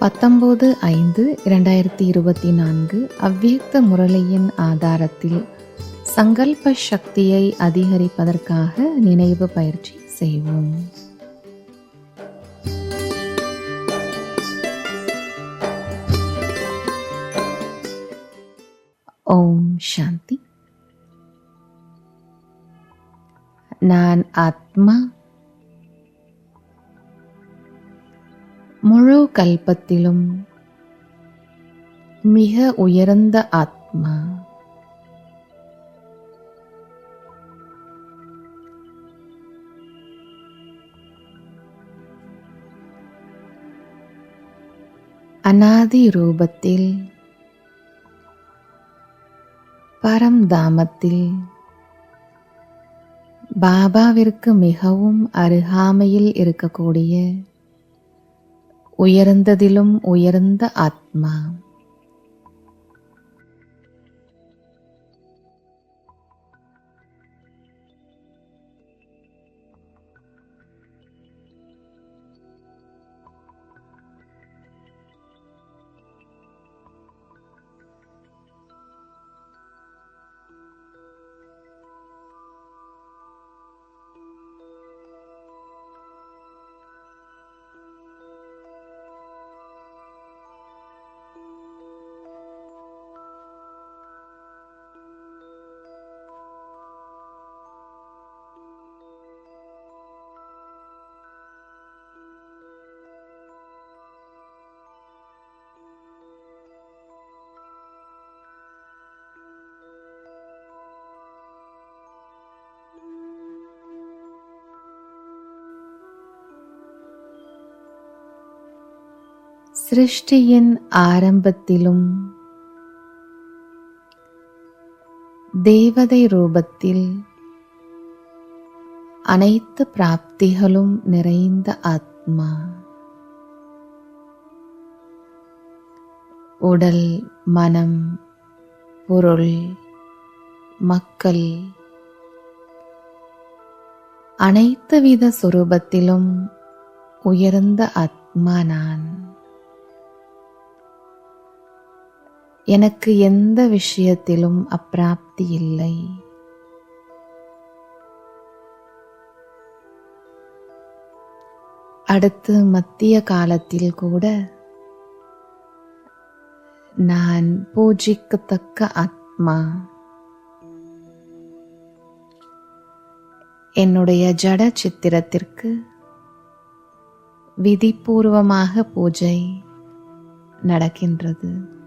பத்தொம்போது ஐந்து இரண்டாயிரத்தி இருபத்தி நான்கு அவ்வியக்த முரளியின் ஆதாரத்தில் சங்கல்ப சக்தியை அதிகரிப்பதற்காக நினைவு பயிற்சி செய்வோம். ஓம் சாந்தி. நான் ஆத்மா முழு கல்பத்திலும் மிக உயர்ந்த ஆத்மா. அனாதி ரூபத்தில் பரம்தாமத்தில் பாபாவிற்கு மிகவும் அருகாமையில் இருக்கக்கூடிய உயர்ந்ததிலும் உயர்ந்த ஆத்மா. சிருஷ்டியின் ஆரம்பத்திலும் தேவதை ரூபத்தில் அனைத்து பிராப்திகளும் நிறைந்த ஆத்மா. உடல் மனம் பொருள் மக்கள் அனைத்து வித சுரூபத்திலும் உயர்ந்த ஆத்மா நான் எனக்கு எந்த விஷயத்திலும் அப்பிராப்தி இல்லை. அடுத்து மத்திய காலத்தில் கூட நான் பூஜிக்கத்தக்க ஆத்மா. என்னுடைய ஜட சித்திரத்திற்கு விதிபூர்வமாக பூஜை நடக்கின்றது.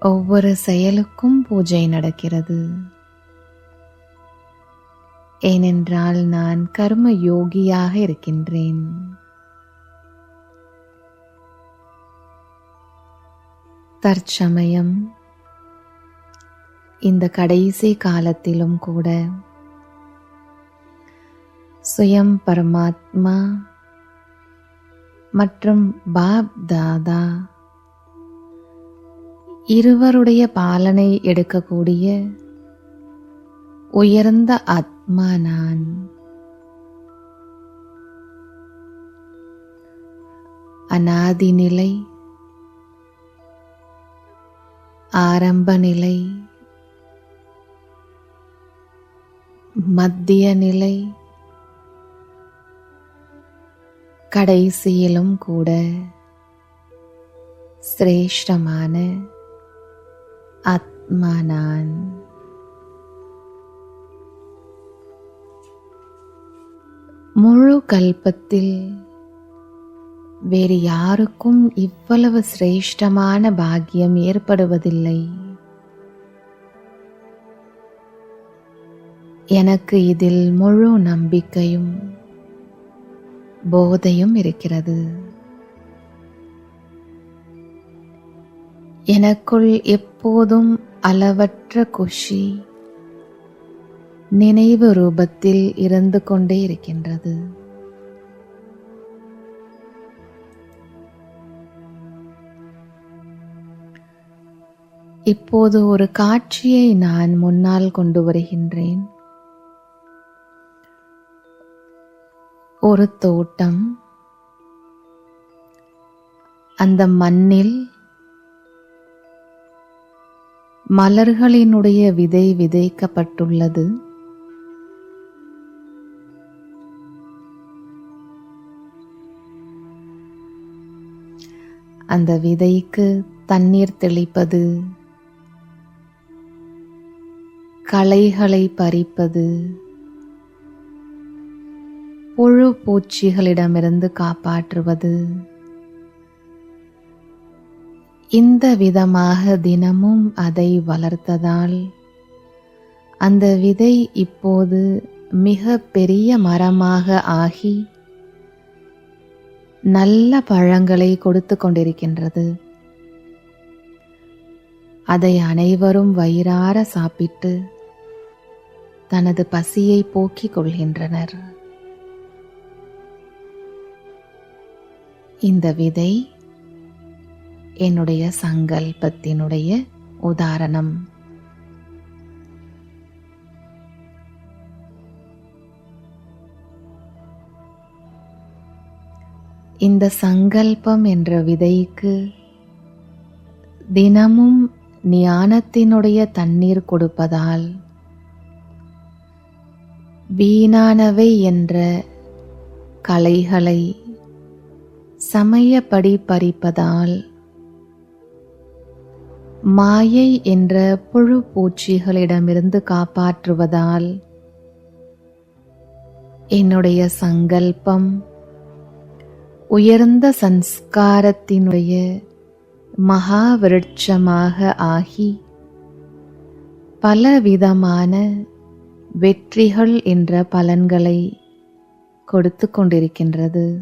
ஒவ்வொரு செயலுக்கும் பூஜை நடக்கிறது. ஏனென்றால் நான் கர்ம யோகியாக இருக்கின்றேன். தற்சமயம் இந்த கடைசி காலத்திலும் கூட சுயம் பரமாத்மா மற்றும் பாப் தாதா இருவருடைய பாலனை எடுக்கக்கூடிய உயர்ந்த ஆத்மா நான் அனாதி நிலை ஆரம்ப நிலை மத்திய நிலை கடைசியிலும் கூட சிரேஷ்டமான ஆத்மா நான் முழு கல்பத்தில் வேறு யாருக்கும் இவ்வளவு சிரேஷ்டமான பாக்கியம் ஏற்படுவதில்லை. எனக்கு இதில் முழு நம்பிக்கையும் போதையும் இருக்கிறது. எனக்குள் எப்போதும் அளவற்ற குஷி நினைவு ரூபத்தில் இருந்து கொண்டே இருக்கின்றது. இப்போது ஒரு காட்சியை நான் முன்னால் கொண்டு வருகின்றேன். ஒரு தோட்டம். அந்த மண்ணில் மலர்களினுடைய விதை விதைக்கப்பட்டுள்ளது. அந்த விதைக்கு தண்ணீர் தெளிப்பது களைகளை பறிப்பது புழு பூச்சிகளிடமிருந்து காப்பாற்றுவது. இந்த விதமாக தினமும் அதை வளர்த்ததால் அந்த விதை இப்போது மிக பெரிய மரமாக ஆகி நல்ல பழங்களை கொடுத்து கொண்டிருக்கின்றது. அதை அனைவரும் வயிறார சாப்பிட்டு தனது பசியை போக்கிக் கொள்கின்றனர். இந்த விதை என்னுடைய சங்கல்பத்தினுடைய உதாரணம். இந்த சங்கல்பம் என்ற விதைக்கு தினமும் ஞானத்தினுடைய தண்ணீர் கொடுப்பதால் வீணானவை என்ற கலைகளை சமயப்படி பறிப்பதால் மாயை என்ற புழு பூச்சிகளிடமிருந்து காப்பாற்றுவதால் என்னுடைய சங்கல்பம் உயர்ந்த சன்ஸ்காரத்தினுடைய மகா விருட்சமாக ஆகி பலவிதமான வெற்றிகள் என்ற பலன்களை கொடுத்து கொண்டிருக்கின்றது.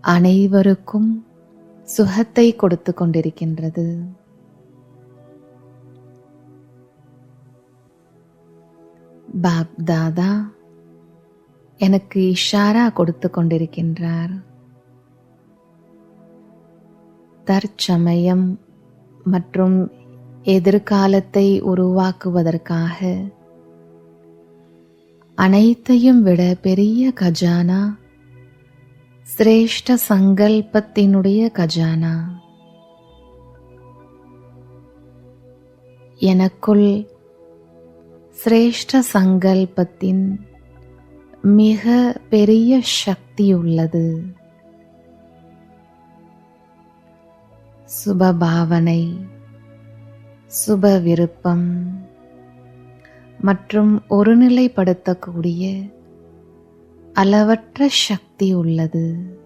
அனைவருக்கும் சுகத்தை கொடுத்து கொண்டிருக்கின்றது. பாப் தாதா எனக்கு இஷாரா கொடுத்து கொண்டிருக்கின்றார். தற்சமயம் மற்றும் எதிர்காலத்தை உருவாக்குவதற்காக அனைத்தையும் விட பெரிய கஜானா சிரேஷ்ட சங்கல்பத்தினுடைய கஜானா. எனக்குள் சிரேஷ்ட சங்கல்பத்தின் மிக பெரிய சக்தி உள்ளது. சுப பாவனை சுப விருப்பம் மற்றும் ஒருநிலைப்படுத்தக்கூடிய அளவற்ற சக்தி உள்ளது.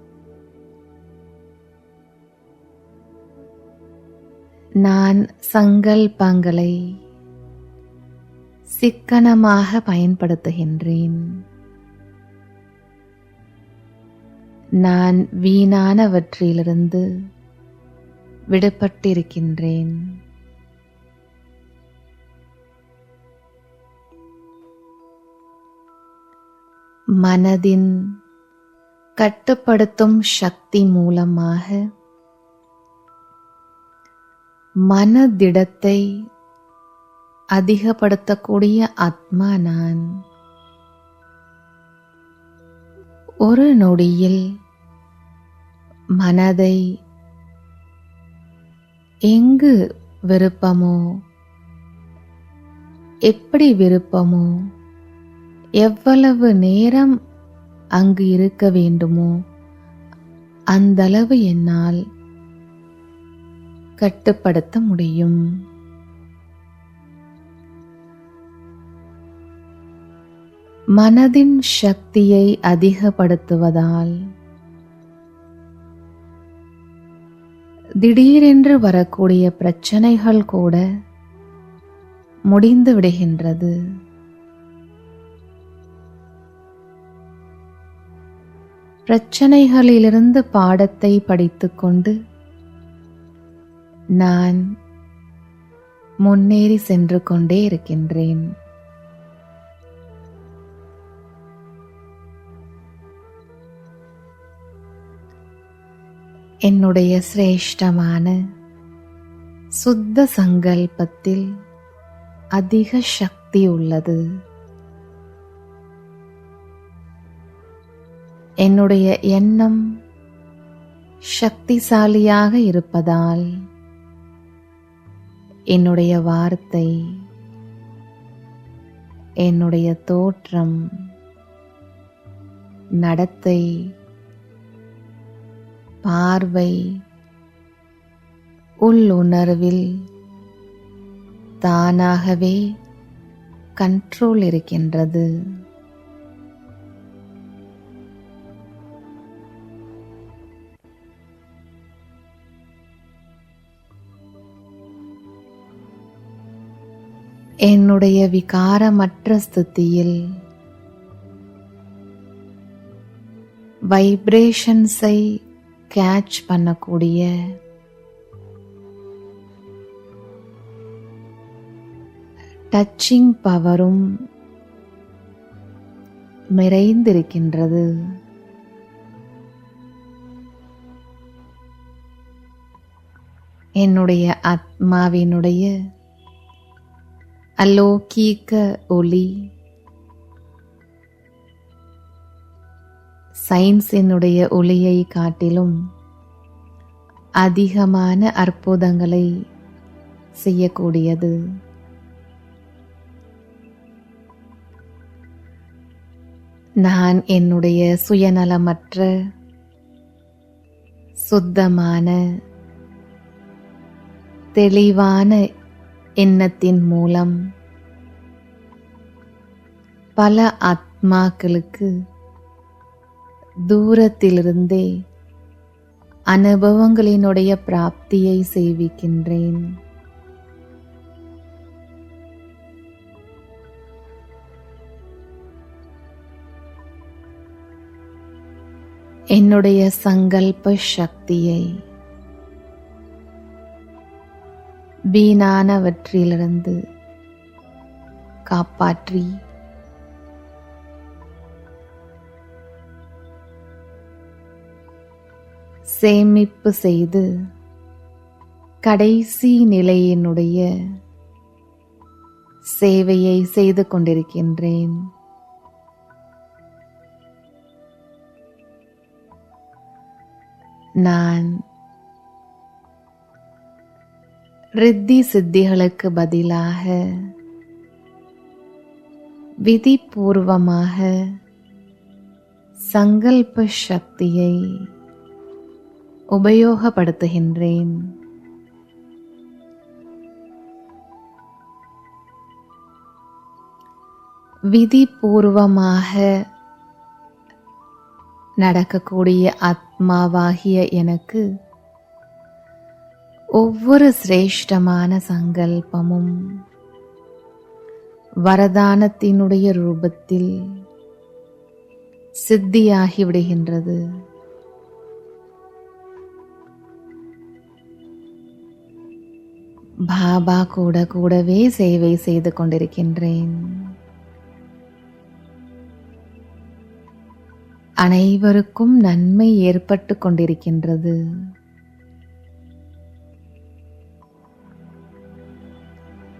நான் சங்கல்பங்களை சிக்கனமாக பயன்படுத்துகின்றேன். நான் வீணானவற்றிலிருந்து விடுபட்டிருக்கின்றேன். மனதின் கட்டுப்படுத்தும் சக்தி மூலமாக மனதிடத்தை அதிகப்படுத்தக்கூடிய ஆத்மா நான் ஒரு நொடியில் மனதை எங்கு விருப்பமோ எப்படி விருப்பமோ எவ்வளவு நேரம் அங்கு இருக்க வேண்டுமோ அந்தளவு என்னால் கட்டுப்படுத்த முடியும். மனதின் சக்தியை அதிகப்படுத்துவதால் திடீரென்று வரக்கூடிய பிரச்சனைகள் கூட முடிந்து விடுகின்றது. பிரச்சனைகளிலிருந்து பாடத்தை படித்துக்கொண்டு நான் முன்னேறி சென்று கொண்டே இருக்கின்றேன். என்னுடைய சிரேஷ்டமான சுத்த சங்கல்பத்தில் அதிக சக்தி உள்ளது. என்னுடைய எண்ணம் சக்திசாலியாக இருப்பதால் என்னுடைய வார்த்தை என்னுடைய தோற்றம் நடத்தை பார்வை உள்ளுணர்வில் தானாகவே கண்ட்ரோல் இருக்கின்றது. என்னுடைய விகாரமற்ற ஸ்துதியில். வைப்ரேஷன்ஸை கேட்ச் பண்ணக்கூடிய. டச்சிங் பவரும் நிறைந்திருக்கின்றது. என்னுடைய ஆத்மாவினுடைய அலோகீக ஒளி சயின்ஸினுடைய ஒளியை காட்டிலும் அதிகமான அற்புதங்களை செய்யக்கூடியது நான் என்னுடைய சுயநலமற்ற சுத்தமான தெளிவான எண்ணத்தின் மூலம். பல ஆத்மாக்களுக்கு தூரத்திலிருந்தே அனுபவங்களினுடைய பிராப்தியை செய்விக்கின்றேன் என்னுடைய சங்கல்ப சக்தியை வீணானவற்றிலிருந்து காப்பாற்றி. சேமிப்பு செய்து கடைசி நிலையினுடைய சேவையை செய்து கொண்டிருக்கின்றேன். நான் ரித்தி சித்திகளுக்கு பதிலாக விதிபூர்வமாக சங்கல்ப சக்தியை உபயோகப்படுத்துகின்றேன். விதிபூர்வமாக நடக்கக்கூடிய ஆத்மாவாகிய எனக்கு ஒவ்வொரு சிரேஷ்டமான சங்கல்பமும் வரதானத்தினுடைய ரூபத்தில் சித்தியாகி விடுகின்றது பாபா கூட கூடவே சேவை செய்து கொண்டிருக்கின்றேன். அனைவருக்கும் நன்மை ஏற்பட்டு கொண்டிருக்கின்றது.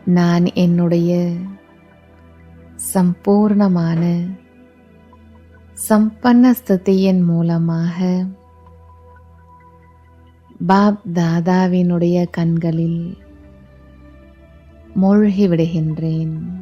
நான் என்னுடைய சம்பூர்ணமான சம்பன்ன ஸ்திதியின் மூலமாக பாப் தாதாவினுடைய கண்களில் மூழ்கி விடுகின்றேன்